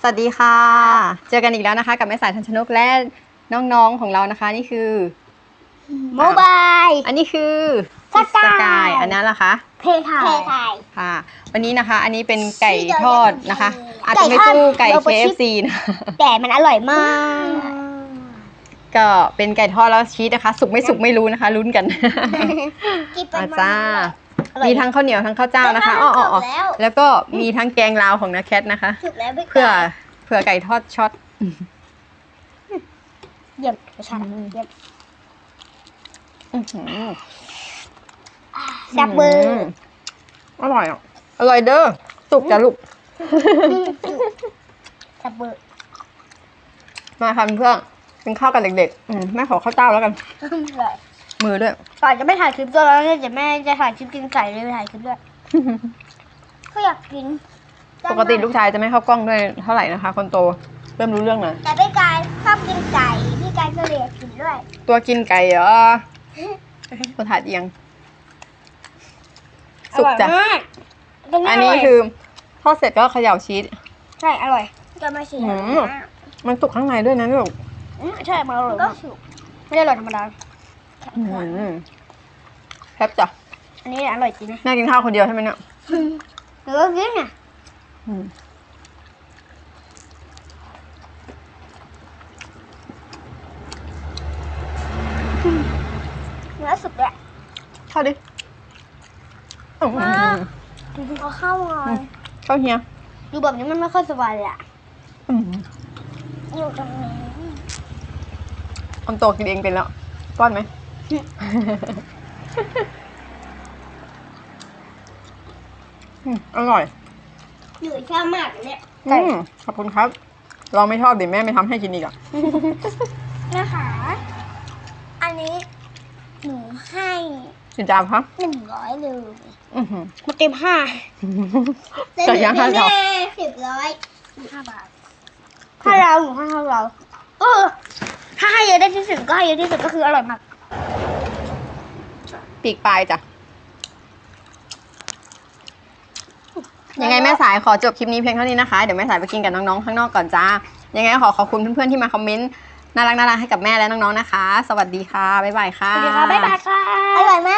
สวัสดีค่ะ เจอกันอีกแล้วนะคะ กับแม่สายทันชนกและน้องๆของเรานะคะ นี่คือโมบายอันนี้คือสกายสกายอันนั้นล่ะคะ เพทายเพทายค่ะ วันนี้นะคะ อันนี้เป็นไก่ทอดนะคะ อาจไก่จะไม่ทอดสู้ไก่โรโบชิ KFC นะแต่มันอร่อยมาก ก็เป็นไก่ทอดแล้วชีสนะคะ สุกไม่สุกไม่รู้นะคะ ลุ้นกันกินไปอามาจ้าอร่อย มีทั้งข้าวเหนียวทั้งข้าวเจ้านะคะอ้ออ๋ออ๋อแล้วแล้วก็มีทั้งแกงลาวของนาแคทนะคะสุกแล้วพี่เพื่อเผื่อไก่ทอดช็อตเยี่ยมไม่ใช่เยี่ยมอื้อหือแซ่บเบอร์มอร่อยอะอร่อยเด้อสุกจ้ะลูกแซ่บเบอร์มาค่ะเพื่อนกินข้าวกับเด็กๆอืมแม่ขอข้าวเจ้าแล้วกันอร่อย มือด้วยก่อนจะไม่ถ่ายคลิปตัวแล้วเนี่ยเดี๋ยวแม่จะถ่ายคลิปกินไก่เลยไปถ่ายคลิปด้วยก็อยากกินปกติลูกชายจะไม่เข้ากล้องด้วยเท่าไหร่นะคะ คนโตเริ่มรู้เรื่องนะแต่พี่กายชอบกินไก่พี่กายก็เลยอยากกินด้วย ตัวกินไก่เหรอคนถ่ายเอียง สุกจ้ะอร่อยมากตรงอันนี้คือทอดเสร็จก็เขย่าชีสใช่อร่อยจะมาชิมอืมมันสุกข้างในด้วยนะลูกใช่มันอร่อยก็สุกไม่ได้อร่อยธรรมดา อืมแคบจ้ะอันนี้อร่อยจริงนะแม่กินข้าวคนเดียวใช่ไหมเนี่ยหรือว่ากินอะอืมเนื้อสุกเลยเข้าดิอืมเอาเข้าวหน่อยเข้าเฮียดูแบบนี้มันไม่ค่อยสบายเลยอะอืมอยู่ตรงนี้คนโตกินเองเป็นแล้วป้อนไหม อืมอร่อยอยู่ชอบมากเนี่ยอืมขอบคุณครับเราไม่ชอบเดี๋ยวแม่ไม่ทำให้กินอีกอะ นะคะ อันนี้หนูให้กินจามครับหนึ่งร้อยเลยอือหือ มาเต็มห้าไก่ย่างห้าดาวสิบร้อยห้าบาท ถ้าเราหนูให้เท่าเรา เออ ถ้าให้เยอะได้ที่สุดก็ให้เยอะที่สุดก็คืออร่อยมาก ปีกปลายจ้ะ ยังไงแม่สายขอจบคลิปนี้เพียงเท่านี้นะคะ เดี๋ยวแม่สายไปกินกับน้องๆข้างนอกก่อนจ้า ยังไงก็ขอขอบคุณเพื่อนๆที่มาคอมเมนต์น่ารักน่ารักให้กับแม่และน้องๆนะคะ สวัสดีค่ะ บ๊ายบายค่ะ สวัสดีค่ะ บ๊ายบายค่ะ อร่อยมาก